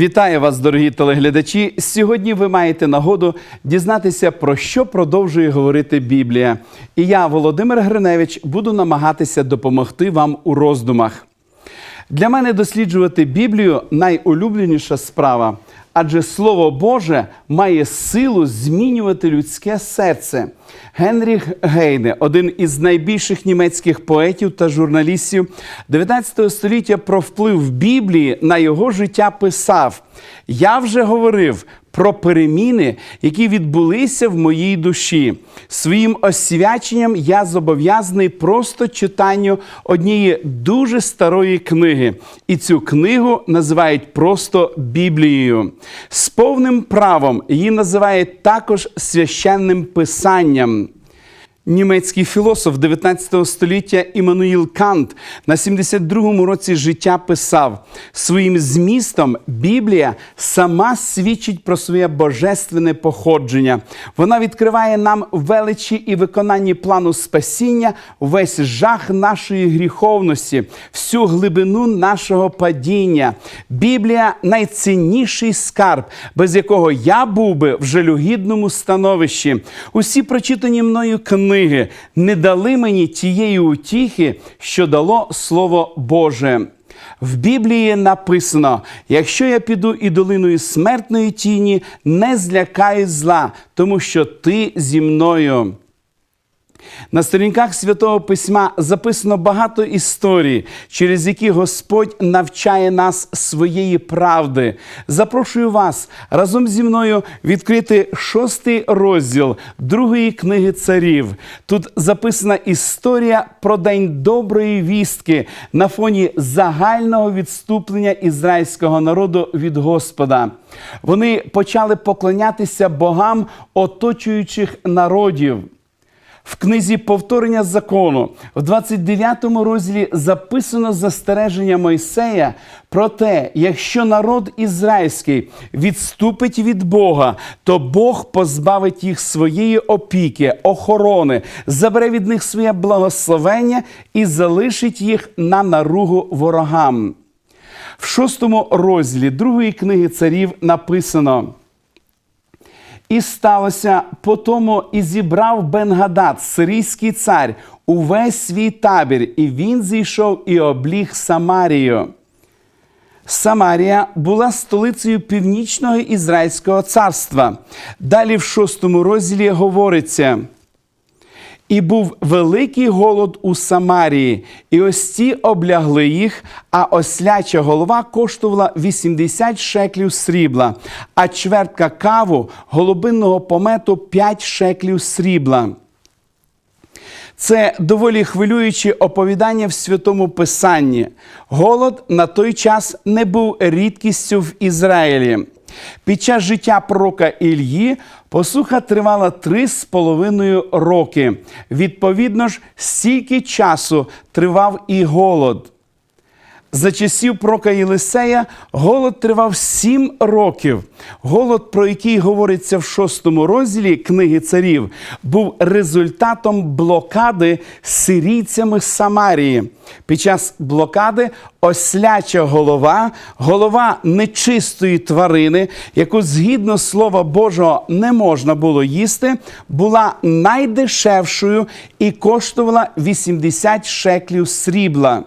Вітаю вас, дорогі телеглядачі. Сьогодні ви маєте нагоду дізнатися, про що продовжує говорити Біблія. І я, Володимир Гриневич, буду намагатися допомогти вам у роздумах. Для мене досліджувати Біблію найулюбленіша справа, адже Слово Боже має силу змінювати людське серце. Генріх Гейне, один із найбільших німецьких поетів та журналістів 19 століття про вплив Біблії на його життя писав: Я вже говорив про переміни, які відбулися в моїй душі. Своїм освяченням я зобов'язаний просто читанню однієї дуже старої книги. І цю книгу називають просто Біблією. З повним правом її називають також священним писанням. Німецький філософ 19 століття Іммануїл Кант на 72-му році життя писав: своїм змістом Біблія сама свідчить про своє божественне походження. Вона відкриває нам величі і виконанні плану спасіння, весь жах нашої гріховності, всю глибину нашого падіння. Біблія найцінніший скарб, без якого я був би в жалюгідному становищі. Усі прочитані мною книги не дали мені тієї утіхи, що дало Слово Боже. В Біблії написано: якщо я піду і долиною смертної тіні, не злякай зла, тому що ти зі мною. На сторінках святого письма записано багато історій, через які Господь навчає нас своєї правди. Запрошую вас разом зі мною відкрити шостий розділ другої книги царів. Тут записана історія про день доброї вістки на фоні загального відступлення ізраїльського народу від Господа. Вони почали поклонятися богам оточуючих народів. В книзі повторення закону в 29 розділі записано застереження Мойсея про те, якщо народ ізраїльський відступить від Бога, то Бог позбавить їх своєї опіки, охорони, забере від них своє благословення і залишить їх на наругу ворогам. В шостому розділі другої книги царів написано. І сталося по тому, і зібрав Бенгадад, сирійський цар, увесь свій табір, і він зійшов і обліг Самарію. Самарія була столицею північного Ізраїльського царства. Далі в шостому розділі говориться. І був великий голод у Самарії, і ось ці облягли їх, а осляча голова коштувала 80 шеклів срібла, а чвертка каву голубинного помету 5 шеклів срібла. Це доволі хвилюючі оповідання в святому Писанні. Голод на той час не був рідкістю в Ізраїлі. Під час життя пророка Ільї посуха тривала три з половиною роки. Відповідно ж, стільки часу тривав і голод. За часів прока Єлисея голод тривав сім років. Голод, про який говориться в шостому розділі книги царів, був результатом блокади сирійцями Самарії. Під час блокади осляча голова, голова нечистої тварини, яку згідно слова Божого не можна було їсти, була найдешевшою і коштувала 80 шеклів срібла.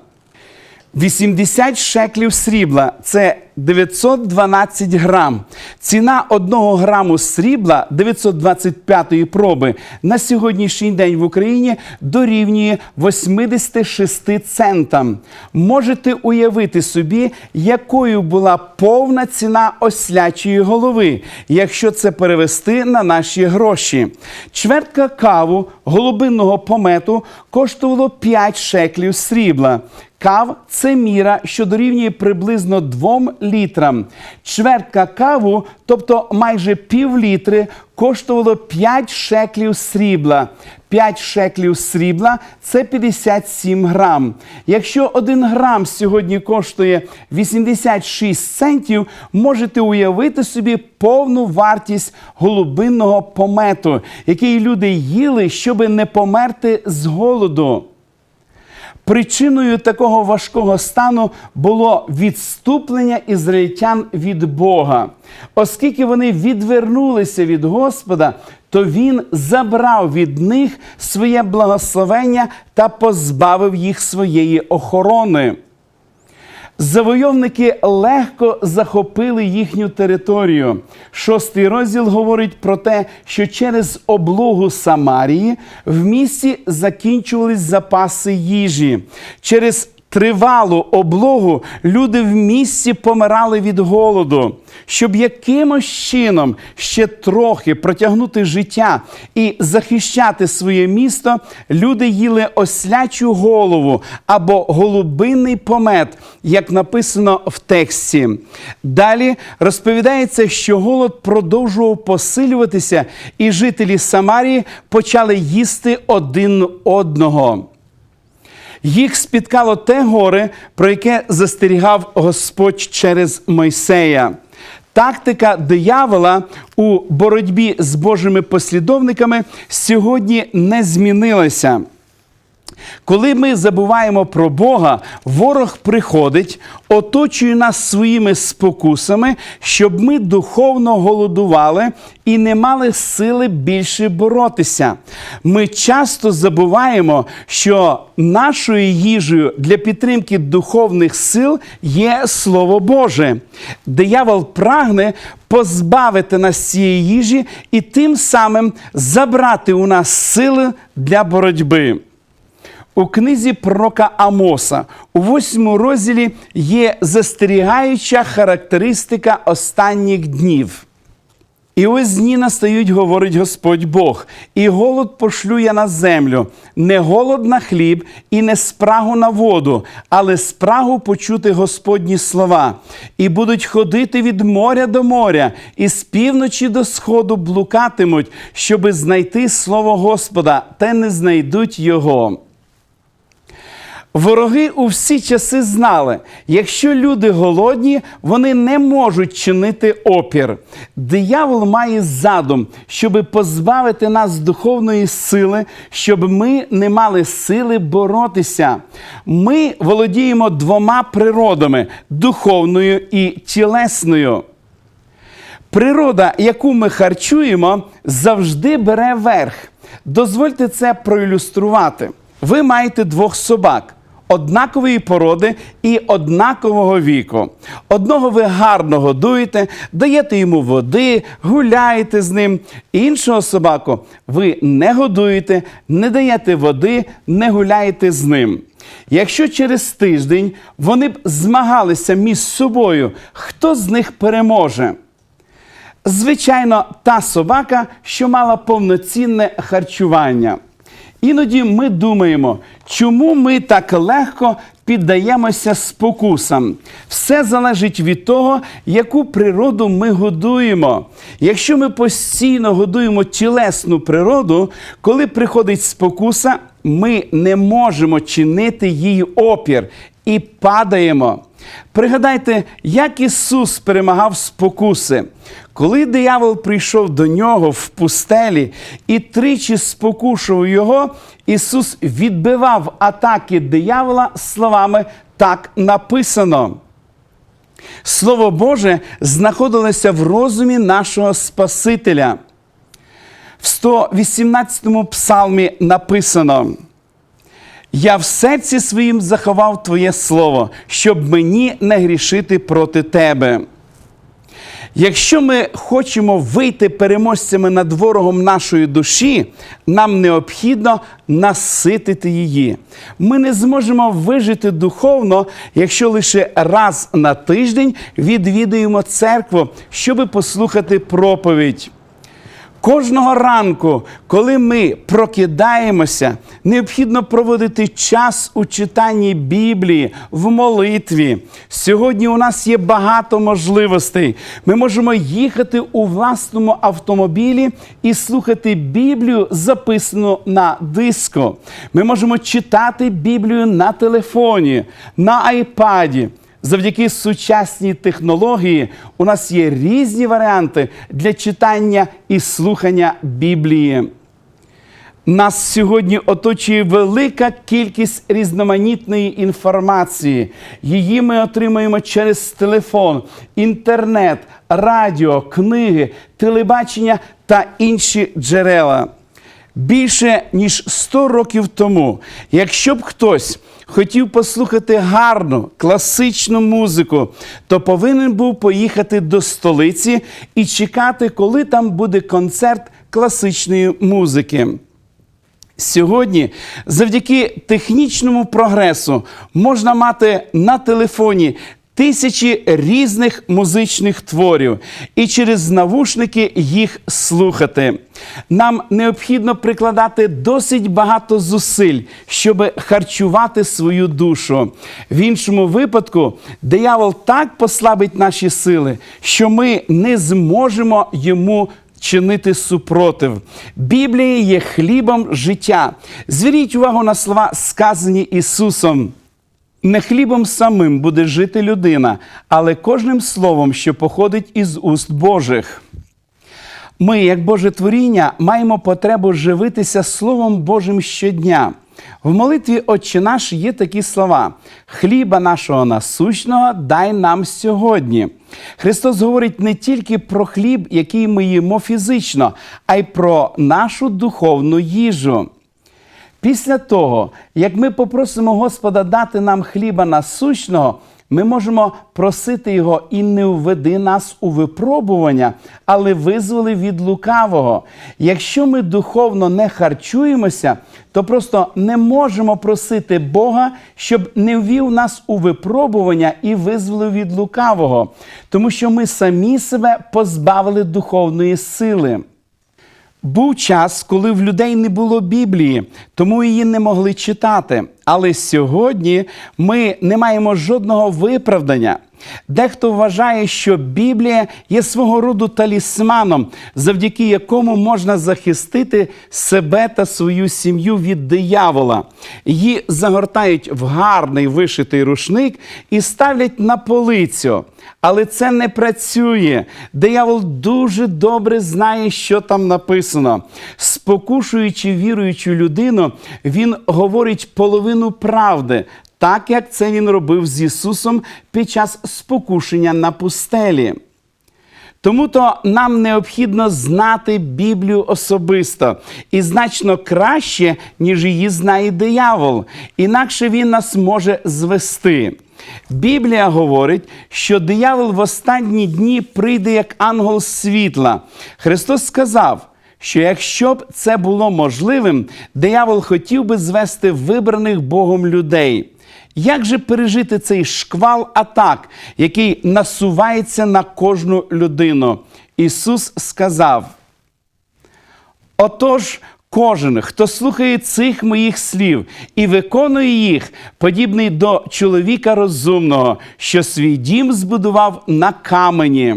80 шеклів срібла це 912 грам. Ціна одного граму срібла 925-ї проби на сьогоднішній день в Україні дорівнює 86 центам. Можете уявити собі, якою була повна ціна ослячої голови, якщо це перевести на наші гроші. Чвертка каву голубинного помету коштувало 5 шеклів срібла. Кав це міра, що дорівнює приблизно 2 літрам. Чвертка каву, тобто майже пів літри, коштувало 5 шеклів срібла. 5 шеклів срібла це 57 грам. Якщо 1 грам сьогодні коштує 86 центів, можете уявити собі повну вартість голубинного помету, який люди їли, щоб не померти з голоду. Причиною такого важкого стану було відступлення ізраїльтян від Бога. Оскільки вони відвернулися від Господа, то Він забрав від них своє благословення та позбавив їх своєї охорони. Завойовники легко захопили їхню територію. Шостий розділ говорить про те, що через облогу Самарії в місті закінчувались запаси їжі. Через тривалу облогу люди в місті помирали від голоду. Щоб якимось чином ще трохи протягнути життя і захищати своє місто, люди їли ослячу голову або голубинний помет, як написано в тексті. Далі розповідається, що голод продовжував посилюватися, і жителі Самарії почали їсти один одного їх спіткало те горе, про яке застерігав Господь через Мойсея. Тактика диявола у боротьбі з Божими послідовниками сьогодні не змінилася. Коли ми забуваємо про Бога, ворог приходить, оточує нас своїми спокусами, щоб ми духовно голодували і не мали сили більше боротися. Ми часто забуваємо, що нашою їжею для підтримки духовних сил є Слово Боже. Диявол прагне позбавити нас цієї їжі і тим самим забрати у нас сили для боротьби. У книзі пророка Амоса у восьмому розділі є застерігаюча характеристика останніх днів. І ось дні настають, говорить Господь Бог, і голод пошлю я на землю, не голод на хліб і не спрагу на воду, але спрагу почути Господні слова, і будуть ходити від моря до моря, і з півночі до сходу блукатимуть, щоби знайти слово Господа, та не знайдуть його. Вороги у всі часи знали, якщо люди голодні, вони не можуть чинити опір. Диявол має задум, щоб позбавити нас духовної сили, щоб ми не мали сили боротися. Ми володіємо двома природами духовною і тілесною. Природа, яку ми харчуємо, завжди бере верх. Дозвольте це проілюструвати. Ви маєте двох собак однакової породи і однакового віку. Одного ви гарно годуєте, даєте йому води, гуляєте з ним. Іншого собаку ви не годуєте, не даєте води, не гуляєте з ним. Якщо через тиждень вони б змагалися між собою, хто з них переможе? Звичайно, та собака, що мала повноцінне харчування. Іноді ми думаємо, чому ми так легко піддаємося спокусам. Все залежить від того, яку природу ми годуємо. Якщо ми постійно годуємо тілесну природу, коли приходить спокуса, ми не можемо чинити їй опір і падаємо. Пригадайте, як Ісус перемагав спокуси. Коли диявол прийшов до нього в пустелі і тричі спокушував його, Ісус відбивав атаки диявола словами так написано. Слово Боже знаходилося в розумі нашого Спасителя. В 118 псалмі написано. Я в серці своїм заховав Твоє Слово, щоб мені не грішити проти Тебе. Якщо ми хочемо вийти переможцями над ворогом нашої душі, нам необхідно наситити її. Ми не зможемо вижити духовно, якщо лише раз на тиждень відвідуємо церкву, щоб послухати проповідь. Кожного ранку, коли ми прокидаємося, необхідно проводити час у читанні Біблії, в молитві. Сьогодні у нас є багато можливостей. Ми можемо їхати у власному автомобілі і слухати Біблію, записану на диско. Ми можемо читати Біблію на телефоні, на айпаді. Завдяки сучасній технології у нас є різні варіанти для читання і слухання Біблії. Нас сьогодні оточує велика кількість різноманітної інформації. Її ми отримуємо через телефон, інтернет, радіо, книги, телебачення та інші джерела. Більше ніж 100 років тому, якщо б хтось хотів послухати гарну класичну музику, то повинен був поїхати до столиці і чекати, коли там буде концерт класичної музики. Сьогодні, завдяки технічному прогресу, можна мати на телефоні тисячі різних музичних творів і через навушники їх слухати. Нам необхідно прикладати досить багато зусиль, щоб харчувати свою душу. В іншому випадку диявол так послабить наші сили, що ми не зможемо йому чинити супротив. Біблія є хлібом життя. Зверніть увагу на слова, сказані Ісусом. Не хлібом самим буде жити людина, але кожним словом, що походить із уст Божих. Ми, як Боже творіння, маємо потребу живитися Словом Божим щодня. В молитві Отче наш є такі слова: хліба нашого насущного дай нам сьогодні. Христос говорить не тільки про хліб, який ми їмо фізично, а й про нашу духовну їжу. Після того, як ми попросимо Господа дати нам хліба насущного, ми можемо просити Його і не введи нас у випробування, але визволи від лукавого. Якщо ми духовно не харчуємося, то просто не можемо просити Бога, щоб не ввів нас у випробування і визволив від лукавого, тому що ми самі себе позбавили духовної сили. Був час, коли в людей не було Біблії, тому її не могли читати. Але сьогодні ми не маємо жодного виправдання. Дехто вважає, що Біблія є свого роду талісманом, завдяки якому можна захистити себе та свою сім'ю від диявола. Її загортають в гарний вишитий рушник і ставлять на полицю. Але це не працює. Диявол дуже добре знає, що там написано. Спокушуючи віруючу людину, він говорить половину правди, так як це він робив з Ісусом під час спокушення на пустелі. Тому то нам необхідно знати Біблію особисто і значно краще, ніж її знає диявол. Інакше він нас може звести. Біблія говорить, що диявол в останні дні прийде як ангел світла. Христос сказав, що якщо б це було можливим, диявол хотів би звести вибраних Богом людей. Як же пережити цей шквал атак, який насувається на кожну людину? Ісус сказав: Отож, кожен, хто слухає цих моїх слів і виконує їх, подібний до чоловіка розумного, що свій дім збудував на камені.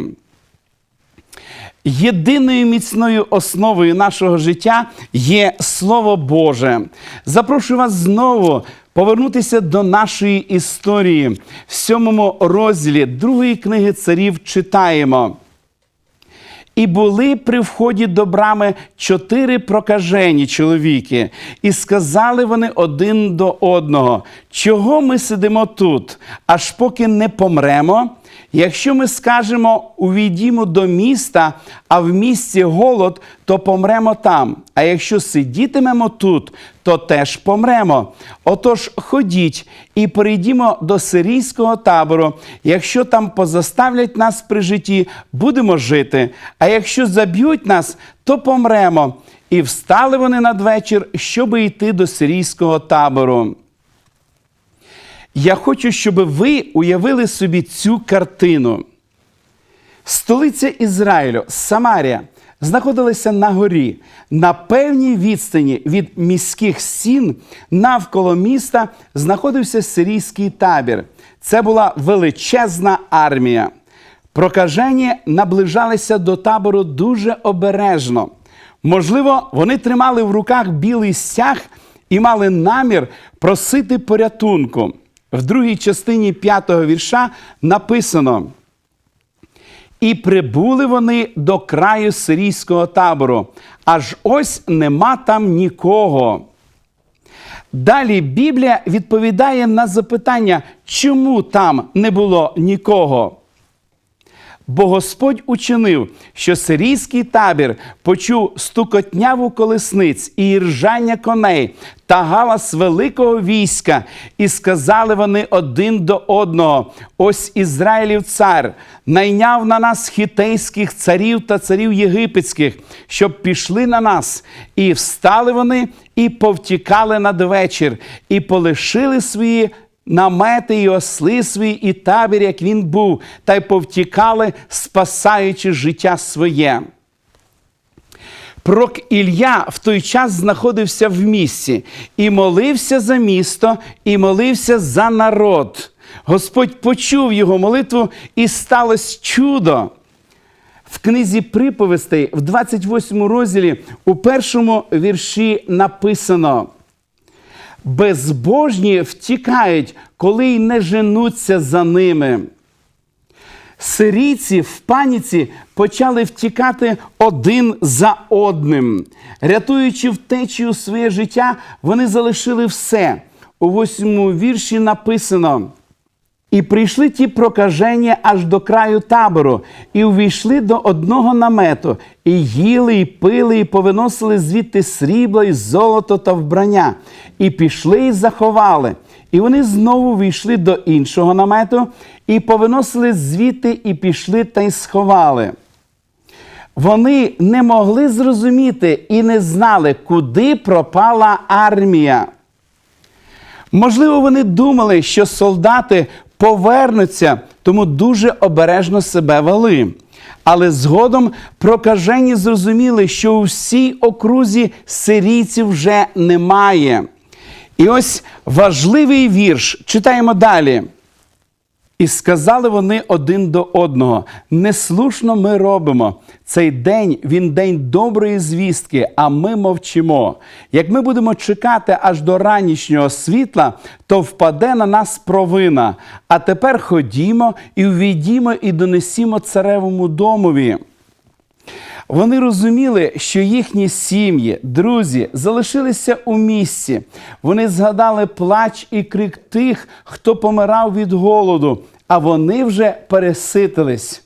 Єдиною міцною основою нашого життя є Слово Боже. Запрошую вас знову повернутися до нашої історії. В сьомому розділі другої книги царів читаємо. І були при вході до брами чотири прокажені чоловіки, і сказали вони один до одного: чого ми сидимо тут, аж поки не помремо? Якщо ми скажемо увійдімо до міста, а в місті голод, то помремо там. А якщо сидітимемо тут, то теж помремо. Отож, ходіть і перейдімо до сирійського табору. Якщо там позаставлять нас при житті, будемо жити. А якщо заб'ють нас, то помремо. І встали вони надвечір, щоби йти до сирійського табору. Я хочу, щоб ви уявили собі цю картину. Столиця Ізраїлю, Самарія, знаходилася на горі, на певній відстані від міських стін навколо міста знаходився сирійський табір. Це була величезна армія. Прокажені наближалися до табору дуже обережно. Можливо, вони тримали в руках білий стяг і мали намір просити порятунку. В другій частині п'ятого вірша написано. І прибули вони до краю сирійського табору. Аж ось нема там нікого. Далі Біблія відповідає на запитання, чому там не було нікого. Бо Господь учинив, що сирійський табір почув стукотняву колесниць і ржання коней та галас великого війська, і сказали вони один до одного: ось Ізраїлів цар найняв на нас хітейських царів та царів єгипетських, щоб пішли на нас. І встали вони і повтікали надвечір, і полишили свої намети і осли свої, і табір, як він був, та й повтікали, спасаючи життя своє. Пророк Ілля в той час знаходився в місті і молився за місто, і молився за народ. Господь почув його молитву, і сталося чудо. В книзі приповістей, в 28 розділі, у першому вірші написано: безбожні втікають, коли й не женуться за ними. Сирійці в паніці почали втікати один за одним. Рятуючи втечею своє життя, вони залишили все. У восьмому вірші написано. І прийшли ті прокажені аж до краю табору, і увійшли до одного намету, і їли, і пили, і повиносили звідти срібло, і золото та вбрання, і пішли і заховали. І вони знову війшли до іншого намету, і повиносили звідти, і пішли та й сховали. Вони не могли зрозуміти і не знали, куди пропала армія. Можливо, вони думали, що солдати повернуться, тому дуже обережно себе вели. Але згодом прокажені зрозуміли, що у всій окрузі сирійців вже немає. І ось важливий вірш. Читаємо далі. І сказали вони один до одного: неслушно ми робимо. Цей день він день доброї звістки, а ми мовчимо. Як ми будемо чекати аж до ранішнього світла, то впаде на нас провина. А тепер ходімо і увійдімо і донесімо царевому домові. Вони розуміли, що їхні сім'ї, друзі залишилися у місці. Вони згадали плач і крик тих, хто помирав від голоду, а вони вже переситились.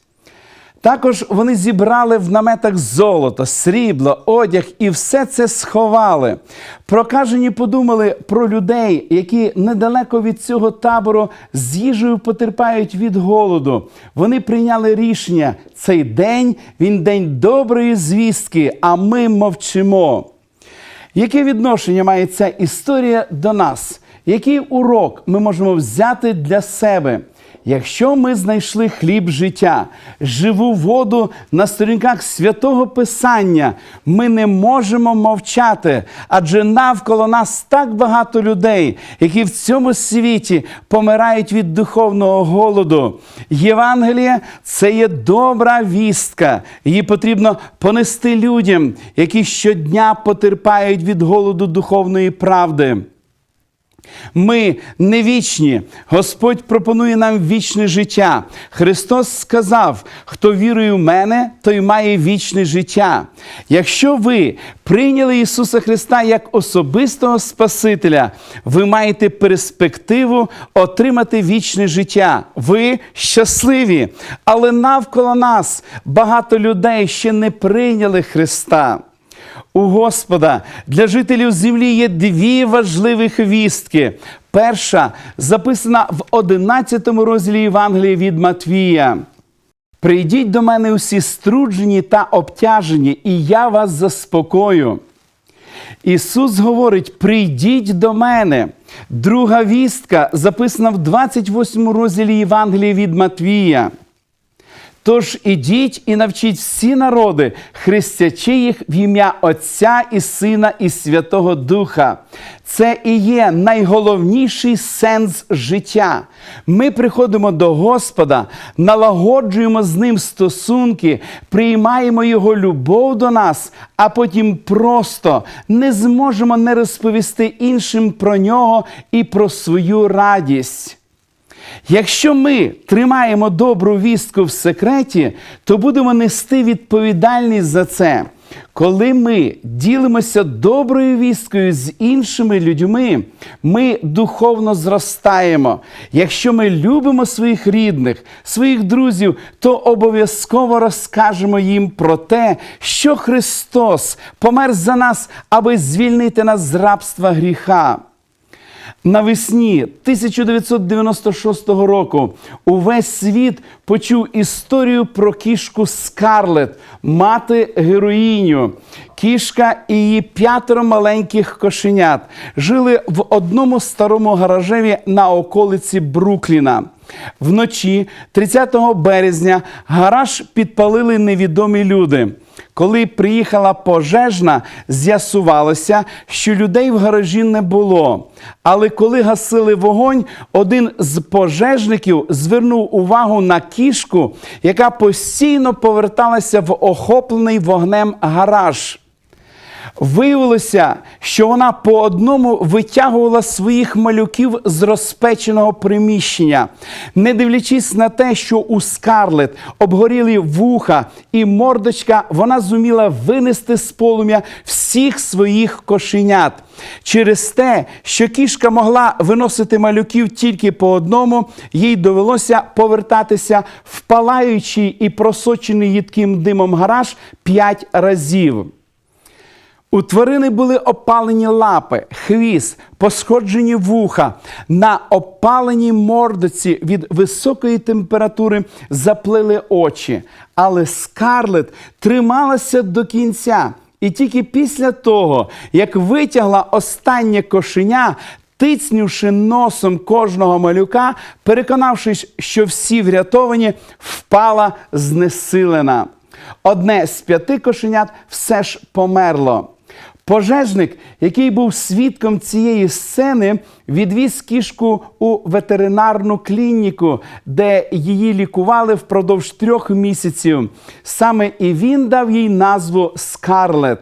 Також вони зібрали в наметах золото, срібло, одяг і все це сховали. Прокажені подумали про людей, які недалеко від цього табору з їжею потерпають від голоду. Вони прийняли рішення: цей день він день доброї звістки, а ми мовчимо. Яке відношення має ця історія до нас? Який урок ми можемо взяти для себе? Якщо ми знайшли хліб життя, живу воду на сторінках святого Писання, ми не можемо мовчати, адже навколо нас так багато людей, які в цьому світі помирають від духовного голоду. Євангеліє це є добра вістка. Її потрібно понести людям, які щодня потерпають від голоду духовної правди. Ми не вічні. Господь пропонує нам вічне життя. Христос сказав: хто вірує в мене, той має вічне життя. Якщо ви прийняли Ісуса Христа як особистого Спасителя, ви маєте перспективу отримати вічне життя. Ви щасливі, але навколо нас багато людей ще не прийняли Христа. У Господа для жителів землі є дві важливих вістки. Перша записана в 11 розділі Євангелії від Матвія. Прийдіть до мене усі струджені та обтяжені, і я вас заспокою. Ісус говорить: прийдіть до мене. Друга вістка записана в 28 розділі Євангелії від Матвія. Тож ідіть і навчіть всі народи, хрестячи їх в ім'я Отця і Сина і Святого Духа. Це і є найголовніший сенс життя. Ми приходимо до Господа, налагоджуємо з ним стосунки, приймаємо Його любов до нас, а потім просто не зможемо не розповісти іншим про нього і про свою радість. Якщо ми тримаємо добру вістку в секреті, то будемо нести відповідальність за це. Коли ми ділимося доброю вісткою з іншими людьми, ми духовно зростаємо. Якщо ми любимо своїх рідних, своїх друзів, то обов'язково розкажемо їм про те, що Христос помер за нас, аби звільнити нас з рабства гріха. Навесні 1996 року увесь світ почув історію про кішку Скарлет, мати героїню. Кішка і її п'ятеро маленьких кошенят жили в одному старому гаражеві на околиці Брукліна. Вночі, 30 березня, гараж підпалили невідомі люди. Коли приїхала пожежна, з'ясувалося, що людей в гаражі не було. Але коли гасили вогонь, один з пожежників звернув увагу на кішку, яка постійно поверталася в охоплений вогнем гараж. Виявилося, що вона по одному витягувала своїх малюків з розпеченого приміщення, не дивлячись на те, що у скарлет обгоріли вуха і мордочка, вона зуміла винести з полум'я всіх своїх кошенят. Через те, що кішка могла виносити малюків тільки по одному, їй довелося повертатися в палаючий і просочений їдким димом гараж п'ять разів. У тварини були опалені лапи, хвіст, посходжені вуха. На опаленій мордоці від високої температури заплили очі. Але скарлет трималася до кінця. І тільки після того, як витягла останнє кошеня, тицнувши носом кожного малюка, переконавшись, що всі врятовані, впала знесилена. Одне з п'яти кошенят все ж померло. Пожежник, який був свідком цієї сцени, відвіз кішку у ветеринарну клініку, де її лікували впродовж трьох місяців. Саме і він дав їй назву Скарлет.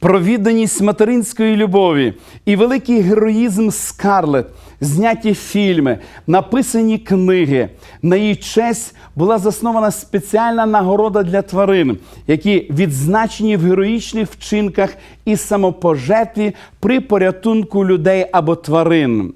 Про відданість материнської любові і великий героїзм Скарлет, зняті фільми, написані книги. На її честь була заснована спеціальна нагорода для тварин, які відзначені в героїчних вчинках і самопожертві при порятунку людей або тварин.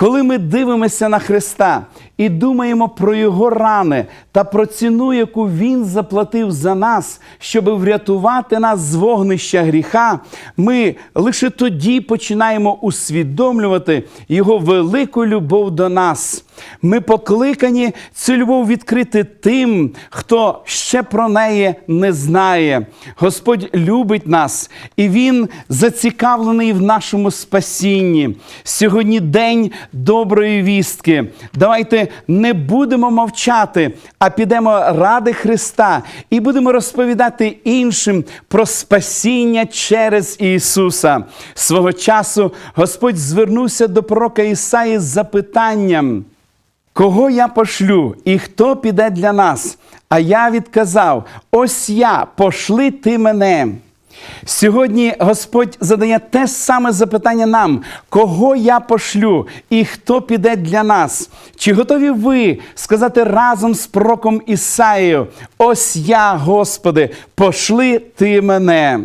Коли ми дивимося на Христа і думаємо про Його рани та про ціну, яку Він заплатив за нас, щоб врятувати нас з вогнища гріха, ми лише тоді починаємо усвідомлювати Його велику любов до нас. Ми покликані цю любов відкрити тим, хто ще про неї не знає. Господь любить нас, і Він зацікавлений в нашому спасінні. Сьогодні день доброї вістки. Давайте не будемо мовчати, а підемо ради Христа і будемо розповідати іншим про спасіння через Ісуса. Свого часу Господь звернувся до пророка Ісаї з запитанням. Кого я пошлю і хто піде для нас? А я відказав: ось я, пошли ти мене. Сьогодні Господь задає те саме запитання нам: кого я пошлю і хто піде для нас? Чи готові ви сказати разом з пророком Ісаєю: Ось я, Господи, пошли ти мене.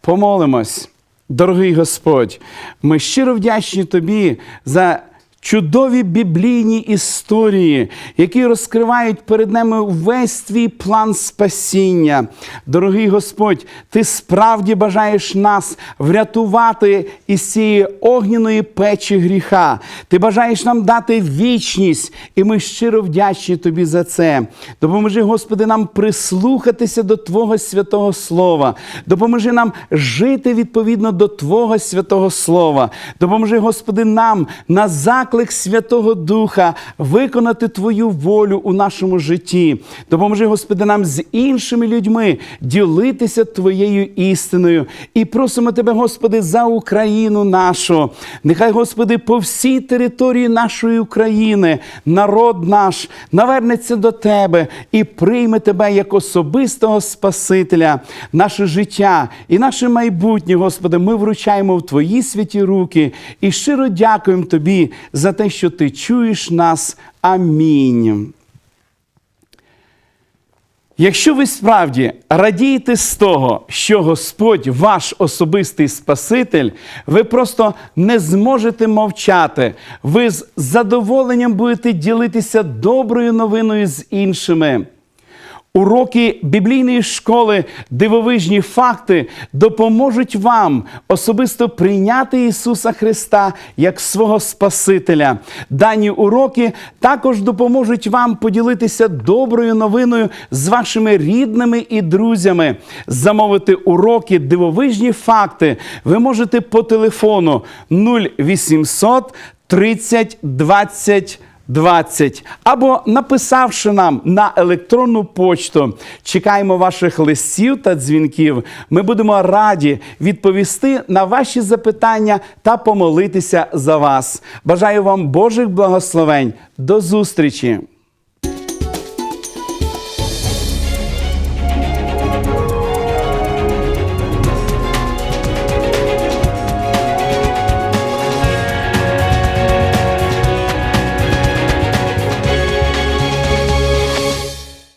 Помолимось, дорогий Господь, ми щиро вдячні Тобі за. Чудові біблійні історії, які розкривають перед нами весь твій план спасіння. Дорогий Господь, ти справді бажаєш нас врятувати із цієї огняної печі гріха. Ти бажаєш нам дати вічність, і ми щиро вдячні тобі за це. Допоможи, Господи, нам прислухатися до Твого святого Слова. Допоможи нам жити відповідно до Твого святого Слова. Допоможи, Господи, нам на заклик Святого Духа виконати Твою волю у нашому житті. Допоможи, Господи, нам з іншими людьми ділитися Твоєю істиною. І просимо Тебе, Господи, за Україну нашу. Нехай, Господи, по всій території нашої України народ наш навернеться до Тебе і прийме Тебе як особистого Спасителя, наше життя і наше майбутнє, Господи, ми вручаємо в Твої святі руки і щиро дякуємо Тобі за те, що ти чуєш нас. Амінь. Якщо ви справді радієте з того, що Господь ваш особистий Спаситель, ви просто не зможете мовчати. Ви з задоволенням будете ділитися доброю новиною з іншими. Уроки біблійної школи дивовижні факти допоможуть вам особисто прийняти Ісуса Христа як свого Спасителя. Дані уроки також допоможуть вам поділитися доброю новиною з вашими рідними і друзями. Замовити уроки дивовижні факти ви можете по телефону 0800 30 20 20 або написавши нам на електронну почту. Чекаємо ваших листів та дзвінків. Ми будемо раді відповісти на ваші запитання та помолитися за вас. Бажаю вам Божих благословень. До зустрічі!